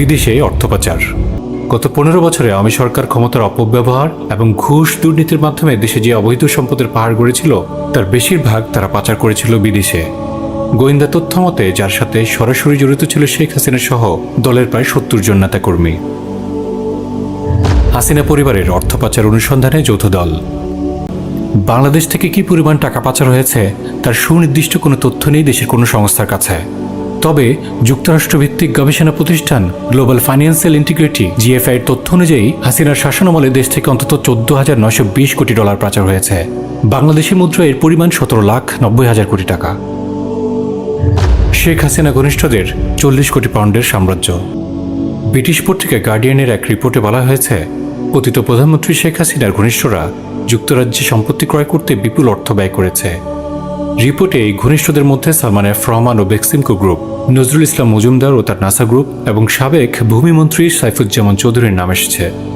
বিদেশে অর্থ পাচার গত পনেরো বছরে আওয়ামী সরকার ক্ষমতার অপব্যবহার এবং ঘুষ দুর্নীতির মাধ্যমে দেশে যে অবৈধ সম্পদের পাহাড় গড়েছিল, তার বেশিরভাগ তারা পাচার করেছিল বিদেশে। গোয়েন্দা তথ্য মতে, যার সাথে সরাসরি জড়িত ছিল শেখ হাসিনা সহ দলের প্রায় সত্তর জন নেতাকর্মী। হাসিনা পরিবারের অর্থ পাচার অনুসন্ধানে যৌথ দল। বাংলাদেশ থেকে কি পরিমাণ টাকা পাচার হয়েছে, তার সুনির্দিষ্ট কোনো তথ্য নেই দেশের কোনো সংস্থার কাছে। তবে যুক্তরাষ্ট্রভিত্তিক গবেষণা প্রতিষ্ঠান গ্লোবাল ফাইন্যান্সিয়াল ইন্টিগ্রিটি, জিএফআই এর তথ্য অনুযায়ী হাসিনার শাসনামলে দেশ থেকে অন্তত চোদ্দ হাজার নয়শো বিশ কোটি ডলার পাচার হয়েছে। বাংলাদেশি মুদ্রা এর পরিমাণ সতেরো লাখ নব্বই হাজার কোটি টাকা। শেখ হাসিনা ঘনিষ্ঠদের চল্লিশ কোটি পাউন্ডের সাম্রাজ্য। ব্রিটিশ পত্রিকা গার্ডিয়ানের এক রিপোর্টে বলা হয়েছে, পতিত প্রধানমন্ত্রী শেখ হাসিনার ঘনিষ্ঠরা যুক্তরাজ্যে সম্পত্তি ক্রয় করতে বিপুল অর্থ ব্যয় করেছে। রিপোর্টে এই ঘনিষ্ঠদের মধ্যে সালমানের ফ্রমান ও বেক্সিমকো গ্রুপ, নজরুল ইসলাম মজুমদার ও তার নাসা গ্রুপ এবং সাবেক ভূমিমন্ত্রী সাইফুজ্জামান চৌধুরীর নাম এসেছে।